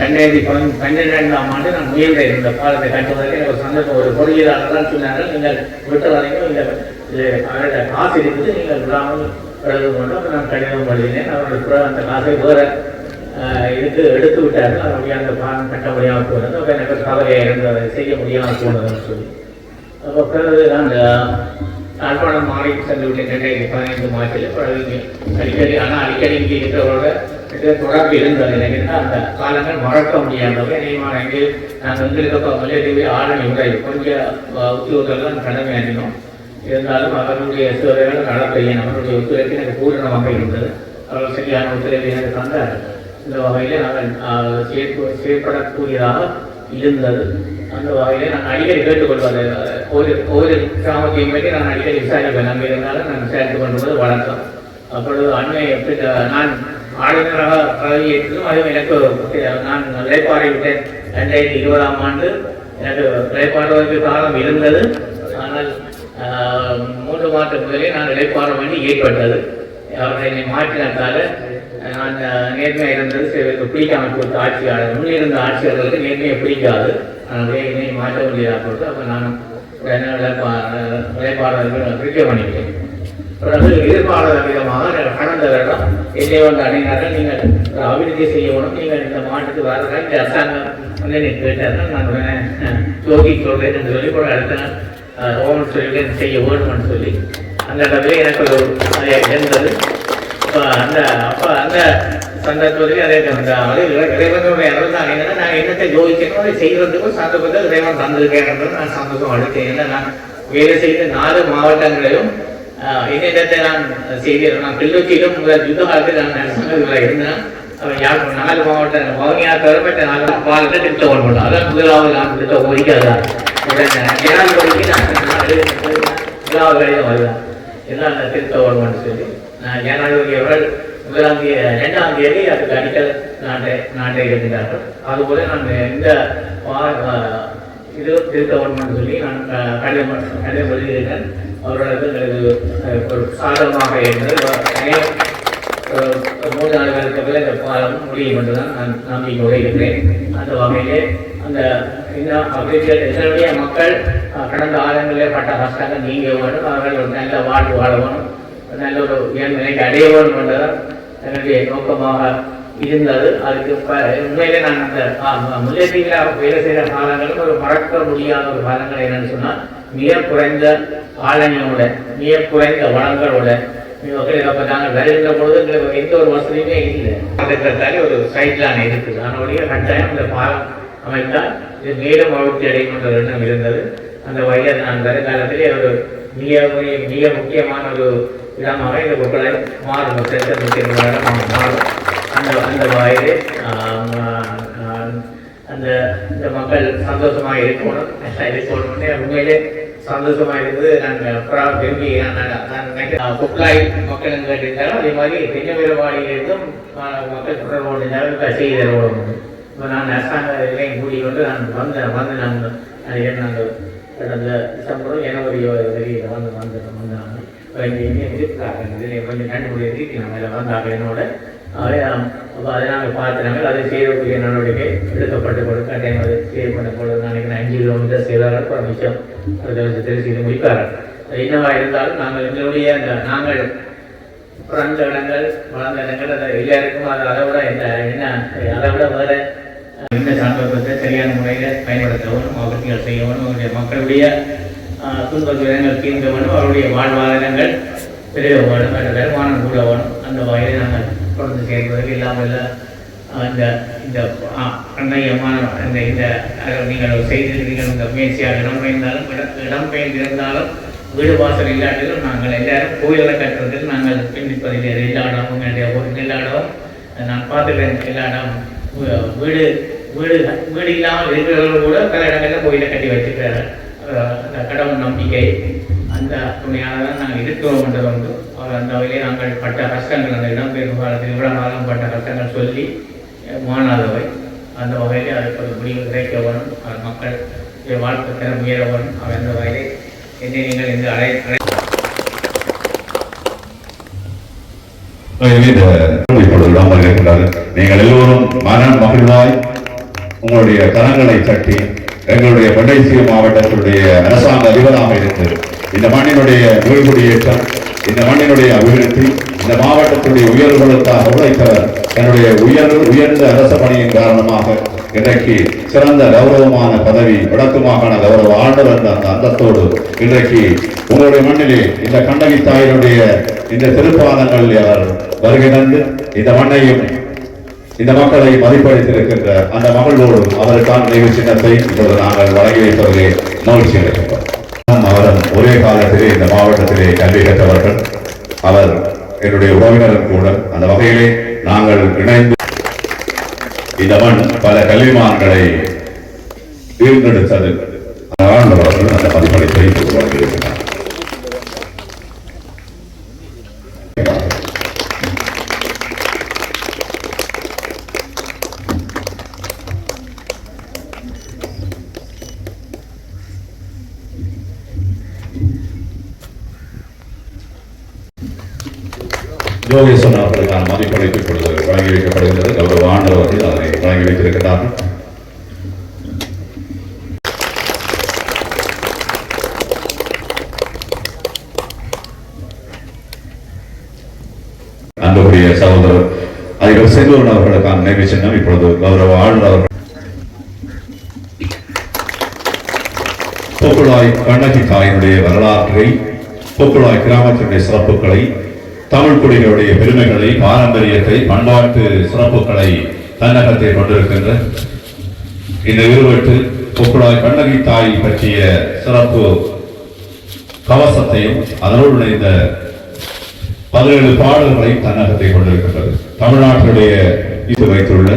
ரெண்டாயிரத்தி பன் பன்னிரெண்டாம் ஆண்டு நான் முயன்ற இந்த பாலத்தை கட்டுவதற்கு ஒரு சந்தர்ப்பம் ஒரு பொறியியலாளர் தான் சொன்னார்கள். நீங்கள் வரைக்கும் இந்த இது அவருடைய காசு இருக்குது நீங்கள் விடாமல் பிறகு கொண்டு நான் கடிதம் எழுதினேன். அவருடைய அந்த காசை வேற ஆஹ், எடுத்து விட்டார்கள். அவருடைய அந்த பாலம் கட்ட முடியாமல் போனது. அப்போ எனக்கு கவலையாக இருந்தது. அதை செய்ய முடியாமல் போனதுன்னு சொல்லி. அப்போ பிறகு நான் யாழ்ப்பாணம் மாறி சென்று விட்டேன் ரெண்டாயிரத்தி பதினைந்து மாதத்தில். பிறகு அடிக்கடி ஆனால் அடிக்கடி இங்கே இருக்கிறவரோட இது தொடர்பு இருந்தது. எனக்கு அந்த காலங்கள் மறக்க முடியாதவை. நியமான எங்கே நாங்கள் வந்திருக்கப்போ மலையடிவு ஆரணி உரை கொஞ்சம் உத்தியோகத்தெல்லாம் கடமையாற்றினோம் இருந்தாலும் அவருடைய சேவைகள் நடத்தையன் அவருடைய ஒத்துழைப்பு எனக்கு பூரணமாக இருந்தது. அவர்கள் சரியான ஒத்துழைப்பு எனக்கு தந்தார்கள் இந்த வகையிலே நாங்கள் ஆஹ், செயற்படக்கூடியதாக இருந்தது. அந்த வகையிலே நான் அடிக்கடி கேட்டுக்கொள்வது ஒரு ஒரு கிராமத்தையும் பற்றி நான் அடிக்கடி விசாரிப்பேன். அங்கே இருந்தாலும் நான் விசாரித்துக் கொண்டுவது வழக்கம். அப்பொழுது அண்மை எப்படி நான் ஆளுநராக பதவியேற்றதும் அதுவும் எனக்கு நான் இலைப்பாறை விட்டேன். ரெண்டாயிரத்தி இருபதாம் ஆண்டு எனக்கு நிலைப்பாடுவதற்கு காலம் இருந்தது. ஆனால் மூன்று மாதம் முதலே நான் இலைப்பாற வேண்டி ஏற்பட்டது. அவர்கள் என்னை மாற்றினதால நான் நேர்மையாக இருந்தது. சிலருக்கு பிடிக்காமல் கொடுத்த ஆட்சியாளர் முன்னிருந்த ஆட்சியாளர்களுக்கு நேர்மையை பிடிக்காது. அதனுடைய என்னை மாற்ற முடியாத கொடுத்து அப்போ நான் நிலைப்பாடு விளைப்பாளர்கள் பிரிக்க பண்ணிவிட்டேன். எதிர்பாராத விதமாக கடந்த வருடம் என்னை வந்து நீங்கள் அபிவிருத்தி செய்யணும் நீங்கள் இந்த மாட்டுக்கு வரதா இந்த அரசாங்கம் வந்து நீங்கள் கேட்டார்கள். நான் உடனே யோகி சொல்றேன் என்று சொல்லி கூட அடுத்த நாள் அஹ், ஓமன் சொல்லி செய்ய வேணும்னு சொல்லி அந்த இடத்துல எனக்கு ஒரு இருந்தது. அந்த அப்போ அந்த சந்தர்ப்பத்தில் அதே அந்த இறைவனுடைய அருள் தான் என்னன்னா நான் என்னத்தை யோசிக்கணும் அதை செய்கிறதுக்கும் சந்தர்ப்பத்தை இறைவன் தந்திருக்கேன் என்று நான் சந்தோஷம் அளித்தேன். ஏன்னா நான் வேலை செய்த நாலு மாவட்டங்களையும் ஆஹ், என்னிடத்தை நான் செய்தேன் நான் கிளிநொச்சியிலும் முதல் யுத்த காலத்தில் நான் அரசாங்கத்தில் இருந்தேன் அவன் யார் நாலு மாவட்டம் வவுனியா பெறப்பட்ட நாலு மாவட்டத்தை திருத்த கொண்டு அதான் முதலாவது நான் திருத்த ஒழிக்காதான் ஜனாதிபதிக்கு நான் முதலாவது கடிதம் வருதான் எல்லாம் அந்த திருத்த வருமானு சொல்லி நான் ஜனாதிபதி அவர்கள் முதலாம் தேதி ரெண்டாம் தேதி அதுக்கு அடிக்கல் நாட்டை நாட்டை இருக்கிறார்கள் அதுபோல நான் இந்த இது திருத்த சொல்லி நான் அஹ், கடிதம் கடிதம் எழுதியிருக்கேன் அவர்களுக்கு ஒரு சாதகமாக இருந்தது. மூணு நாலு காலத்துக்குள்ள இந்த பாலம் முடியும் என்று தான் நான் நம்பிக்கை இருக்கிறேன் அந்த வகையிலே அந்த இன்னும் அபிவிருத்தி இதனுடைய மக்கள் கடந்த காலங்களிலே பட்ட கஷ்டங்கள் நீங்க வேணும் அவர்கள் ஒரு நல்ல வாழ்வு வாழ வேணும் நல்ல ஒரு உயர்நிலைக்கு அடைய வேணும் என்றுதான் என்னுடைய நோக்கமாக இருந்தது. அதுக்கு ப- உண்மையிலே நான் அந்த முல்லைத்தீவில் வேலை செய்கிற காலங்களும் ஒரு மறக்க முடியாத ஒரு காலங்கள் என்னன்னு சொன்னால் மிக குறைந்த ஆளுமையோட மிக குறைந்த வளங்களோட அப்போ நாங்கள் வருகின்ற பொழுது எங்களுக்கு எந்த ஒரு வசதியுமே இல்லை. அதுக்கு ஒரு சைட்லான இருக்குது. அதனுடைய கட்டாயம் இந்த பாலம் அமைத்தால் இது மேலும் வளர்ச்சி அடையும் என்ற எண்ணம் இருந்தது. அந்த வகையில் நான் வருங்காலத்திலே ஒரு மிக மிக- மிக முக்கியமான ஒரு இடமாக இந்த பொருட்களை மாறும். மாறும். அந்த அந்த அந்த இந்த மக்கள் சந்தோஷமாக இருக்கணும் நல்லா இருக்கணும்னு உண்மையிலே சந்தோஷமாக இருக்குது நாங்கள் புறா விரும்பி நான் நினைக்கிறேன். குப்லாய் மக்கள் கேட்டிருந்தாலும் அதே மாதிரி பெஞ்சமிரவாடியிலிருந்தும் மக்கள் தொடர்பு கொண்டிருந்தாலும் செய்தி தருவோம் இப்போ நான் அரசாங்க இதையும் கூட்டிக் கொண்டு நான் வந்தேன் வந்து நான் நினைக்கிறேன் நாங்கள் கடந்த டிசம்பரும் ஜனவரி வெளியில் வந்து வந்து வந்தாங்க. இப்போ இங்கே இங்கே இருக்கிறாங்க இதில் கொஞ்சம் கண்டுபிடி இருக்கு நம்ம இதில் வந்தாங்க என்னோட. அதை அப்போ அதை நாங்கள் பார்த்துனாங்க அதை செய்யக்கூடிய நடவடிக்கை எடுக்கப்பட்டு கொடுக்க அதே மாதிரி சேவ் பண்ண பொழுது நினைக்கிறேன் அஞ்சு கிலோமீட்டர் செய்தார்கள் அப்புறம் மிச்சம் அடுத்த வருஷத்தில் செய்து முடிப்பார்கள் என்னவா இருந்தாலும் நாங்கள் எங்களுடைய அந்த நாங்கள் பிறந்த இடங்கள் வளர்ந்த இடங்கள் அதை எல்லாருக்கும் அது அதை விட என்ன என்ன அதை விட வேற இந்த சந்தர்ப்பத்தை சரியான முறையில் பயன்படுத்தவனும் அவர்கள் செய்யவனும் அவருடைய மக்களுடைய ஆஹ், துன்ப துயரங்கள் தீர்க்க அவருடைய வாழ்வாதாரங்கள் பெருக வேணும் வருமானம் கூட வேணும் அந்த வகையில் நாங்கள் தொடர்ந்து செயல்படுவதற்கு இல்லாமல் இல்லை அந்த இந்த அன்னையமான அந்த இந்த நீங்கள் செய்திருக்கிறீர்கள் இந்த முயற்சியாக இடம்பெயர்ந்தாலும் இடம் இடம்பெயர்ந்திருந்தாலும் வீடு வாசல் இல்லாட்டிலும் நாங்கள் எல்லாரும் கோயிலை கட்டுறதுக்கு நாங்கள் பின்னிப்பதில் எல்லா இடமும் என்னுடைய ஊருக்கு எல்லா இடமும் நான் பார்த்துக்கிறேன் எல்லா இடம் வீடு வீடு வீடு இல்லாமல் இருக்கிறவர்கள் கூட பல இடங்களில் கோயிலை கட்டி வச்சிருக்கிறார்கள் அந்த கடவுள் நம்பிக்கை அந்த துணையாக தான் நாங்கள் இருக்கிறோம் என்றது வந்து அந்த வகையிலே நாங்கள் பட்ட கஷ்டங்கள் அந்த இடம்பெயர்வு காலத்தில் இவ்வளவு நாளும் பட்ட கஷ்டங்கள் சொல்லி மாணாதவை. அந்த வகையிலே அதற்கு ஒரு முடிவு கிடைக்க வரும். மக்கள் வாழ்க்கை தரம் உயர வரும். அவர் அந்த வகையிலே என்னை நீங்கள் இந்த அழை அழை நீங்கள் எல்லோரும் மன மகிழ்வாய். உங்களுடைய கரங்களை தட்டி எங்களுடைய மண்டேசிய மாவட்டத்தினுடைய அரசாங்க அதிபராக இருந்து இந்த மண்ணினுடைய நோய்குடியேற்றம் இந்த மண்ணினுடைய அபிவிருத்தி இந்த மாவட்டத்துடைய உயர்வுகளுக்காக உழைத்தவர் தன்னுடைய உயர் உயர்ந்த அரச பணியின் காரணமாக இன்றைக்கு சிறந்த கௌரவமான பதவி வடக்கு மாகாண கௌரவ ஆண்டவர் என்ற அந்த அந்தத்தோடு இன்றைக்கு உங்களுடைய மண்ணிலே இந்த கண்ணகி தாயினுடைய இந்த திருப்பாதங்களில் அவர் வருகை தந்து இந்த மண்ணையும் இந்த மக்களை மதிப்பளித்திருக்கின்ற அந்த மகளோடு அவருக்கான நினைவு சின்னத்தை இப்பொழுது நாங்கள் வழங்கி வைப்பதிலே மகிழ்ச்சி அடைகிறோம் ஒரே காலத்திலே இந்த மாவட்டத்திலே கல்வி கற்றவர்கள் அவர் என்னுடைய உறவினரும் கூட அந்த வகையிலே நாங்கள் இணைந்து இந்த மண் பல கல்விமான்களை தேர்ந்தெடுத்தது ஆண்டவர்கள் அந்த மதிப்பளிப்பை இப்போது வழங்கியிருக்கிறார் யோகேஸ்வரன் அவர்களுக்கான மதிப்பளிப்பு இப்பொழுது வழங்கி வைக்கப்படுகிறது கௌரவ ஆண்டவர்கள் அதனை வழங்கி வைத்திருக்கிறார்கள் அன்புக்குரிய சகோதரர் அதிபர் செந்தூரன் அவர்களுக்கான நினைவு சின்னம் இப்பொழுது கௌரவ ஆளுநர் அவர்கள் பொக்குழாய் கண்ணகி தாயினுடைய வரலாற்றை பொக்குழாய் கிராமத்தினுடைய சிறப்புகளை தமிழ் குடிகளுடைய பெருமைகளை பாரம்பரியத்தை பண்பாட்டு சிறப்புகளை தன்னகத்தை கொண்டிருக்கின்ற இந்த இருவட்டு பொக்குழாய் கண்ணகி தாய் பற்றிய சிறப்பு கவசத்தையும் அதனோடு இணைந்த பதினேழு பாடல்களையும் தன்னகத்தை கொண்டிருக்கின்றது. தமிழ்நாட்டினுடைய இது வைத்துள்ள